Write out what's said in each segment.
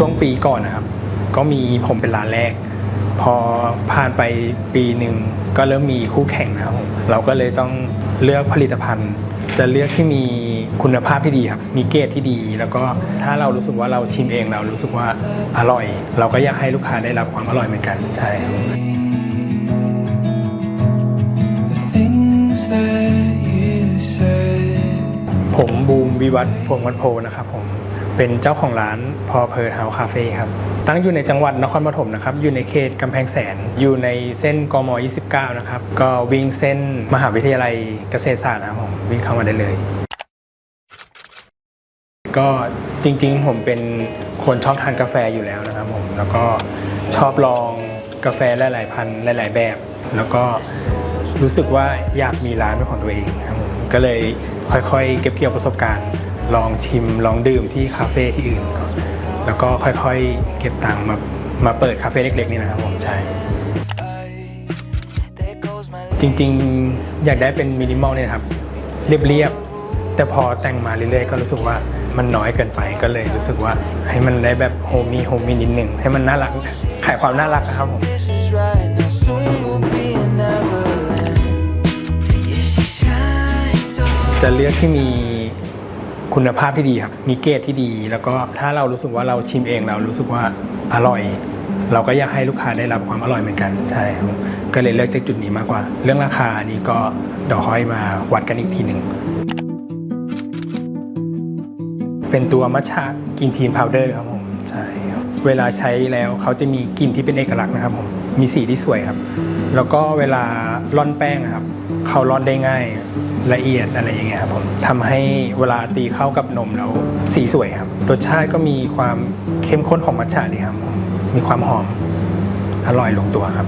ช่วงปีก่อนนะครับ ก็มีผมเป็นร้านแรก พอผ่านไปปีหนึ่งก็เริ่มมีคู่แข่งนะครับผมเราก็เลยต้องเลือกผลิตภัณฑ์ จะเลือกที่มีคุณภาพที่ดีครับ มีเกรดที่ดี แล้วก็ถ้าเรารู้สึกว่าเราชิมเองเรารู้สึกว่าอร่อย เราก็อยากให้ลูกค้าได้รับความอร่อยเหมือนกันใช่ครับ The things that you say. ผมบูมวิวัฒน์พวงวัดโพนะครับผม เป็นเจ้าของร้านพอเพอร์เฮาคาเฟ่ครับ ตั้งอยู่ในจังหวัดนครปฐมนะครับ อยู่ในเขตกำแพงแสน อยู่ในเส้นกม 29 นะครับ ก็วิ่งเส้นมหาวิทยาลัยเกษตรศาสตร์นะครับผมวิ่งเข้ามาได้เลย ก็จริงๆ ผมเป็นคนชอบทานกาแฟอยู่แล้วนะครับผม แล้วก็ชอบลองกาแฟหลายๆพันหลาย ๆ แบบ แล้วก็รู้สึกว่าอยากมีร้านเป็นของตัวเองครับผมก็เลยค่อยๆ เก็บเกี่ยวประสบการณ์ ลองชิมลองดื่มที่คาเฟ่ที่อื่นก่อนแล้วก็ค่อยๆ เก็บตังค์มามาเปิดคาเฟ่เล็กๆนี่นะครับผมใช่จริงๆ อยากได้เป็นมินิมอลเนี่ยครับ เรียบๆ แต่พอแต่งมาเรื่อยๆ ก็รู้สึกว่ามันน้อยเกินไปก็เลยรู้สึกว่าให้มันได้แบบโฮมี่โฮมี่นิดหนึ่งให้มันน่ารักขายความน่ารักครับผมจะเลือกที่มี คุณภาพที่ดีครับ มีเกรดที่ดี แล้วก็ถ้าเรารู้สึกว่าเราชิมเองเรารู้สึกว่าอร่อย เราก็อยากให้ลูกค้าได้รับความอร่อยเหมือนกันใช่ครับก็เลยเลือกจากจุดนี้มากกว่า เรื่องราคานี้ก็เดี๋ยวค่อยมาวัดกันอีกทีหนึ่งเป็นตัวมัชชะกินทีนพาวเดอร์ครับผมใช่ครับเวลาใช้แล้วเขาจะมีกลิ่นที่เป็นเอกลักษณ์นะครับผมมีสีที่สวยครับ แล้วก็เวลาร่อนแป้งนะครับเขาร่อนได้ง่าย ละเอียดอะไรอย่างเงี้ยครับผมทำให้เวลาตีเข้ากับนมแล้วสีสวยครับรสชาติก็มีความเข้มข้นของมัทฉะดีครับผมมีความหอมอร่อยลงตัวครับ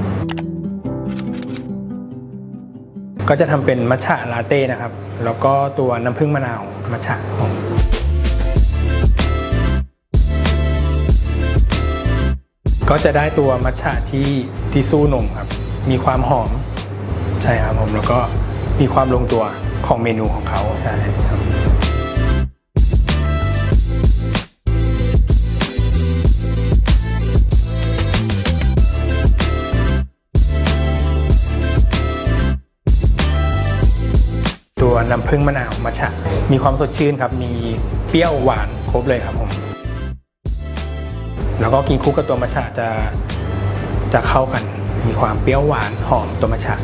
ก็จะทำเป็นมัทฉะลาเต้นะครับ แล้วก็ตัวน้ำผึ้งมะนาวมัทฉะครับผมก็จะได้ตัวมัทฉะที่ที่สู้นมครับ มีความหอม ใช่ครับผม แล้วก็มีความลงตัว ของเมนูของเขาใช่ครับตัวน้ำผึ้งมะนาวมัทฉะมีความสดชื่นครับ มีเปรี้ยวหวานครบเลยครับผม แล้วก็กินคู่กับตัวมัทฉะจะจะเข้ากัน มีความเปรี้ยวหวานหอมตัวมัทฉะ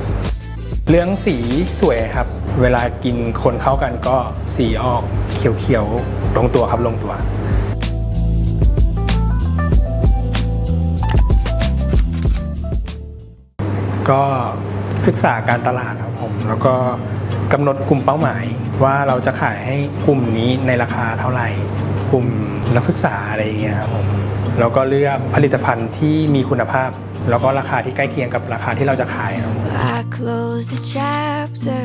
เรื่องสีสวยครับ เวลากินคนเข้ากันก็สีออกเขียวๆลงตัวครับลงตัว ก็ศึกษาการตลาดครับผมแล้วก็กำหนดกลุ่มเป้าหมายว่าเราจะขายให้กลุ่มนี้ในราคาเท่าไหร่ กลุ่มนักศึกษาอะไรอย่างเงี้ยครับผมแล้วก็เลือกผลิตภัณฑ์ที่มีคุณภาพ แล้วก็ราคาที่ใกล้เคียงกับราคาที่เราจะขายครับ I close the chapter.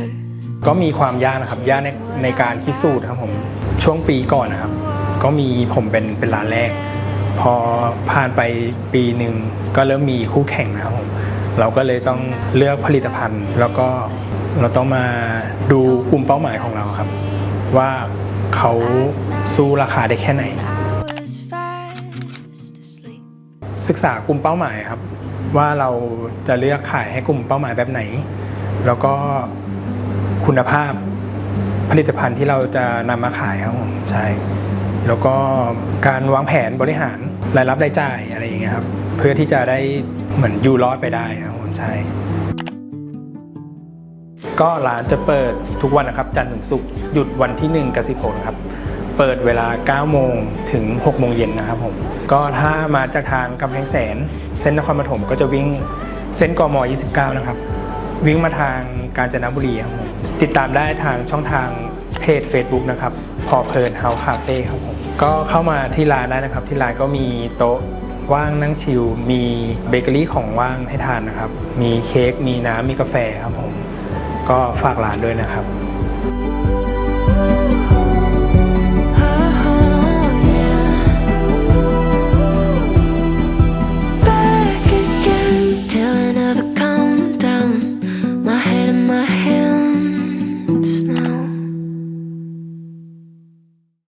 ก็มีความยากนะครับยากในในการคิดสูตรครับผมช่วงปีก่อนนะครับ ก็มีผมเป็นเป็นร้านแรก พอผ่านไปปีหนึ่งก็เริ่มมีคู่แข่งนะครับผมเราก็เลยต้องเลือกผลิตภัณฑ์ แล้วก็เราต้องมาดูกลุ่มเป้าหมายของเราครับ ว่าเขาสู้ราคาได้แค่ไหน ศึกษากลุ่มเป้าหมายครับ ว่าเราจะเลือกขายให้กลุ่มเป้าหมายแบบไหน แล้วก็ คุณภาพผลิตภัณฑ์ที่เราจะนำมาขายครับผมใช่แล้วก็การวางแผนบริหารรายรับรายจ่ายอะไรอย่างเงี้ยครับเพื่อที่จะได้เหมือนอยู่รอดไปได้ครับผมใช่ก็ร้านจะเปิดทุกวันนะครับ จันทร์ถึงศุกร์หยุดวันที่ 1กับ16นะครับเปิดเวลา 9 โมงถึง 6 โมงเย็นนะครับผม ก็ถ้ามาจากทางกำแพงแสน เส้นนครปฐมก็จะวิ่งเส้นกม 29 นะครับ วิ่งมาทางกาญจนบุรีครับผมติดตามได้ทางช่องทางเพจ Facebook นะครับพอเพลินเฮาคาเฟ่ครับผมก็เข้ามาที่ร้านได้นะครับ ที่ร้านก็มีโต๊ะว่างนั่งชิลมีเบเกอรี่ของว่างให้ทานนะครับ มีเค้กมีน้ำมีกาแฟครับผมก็ฝากร้านด้วยนะครับ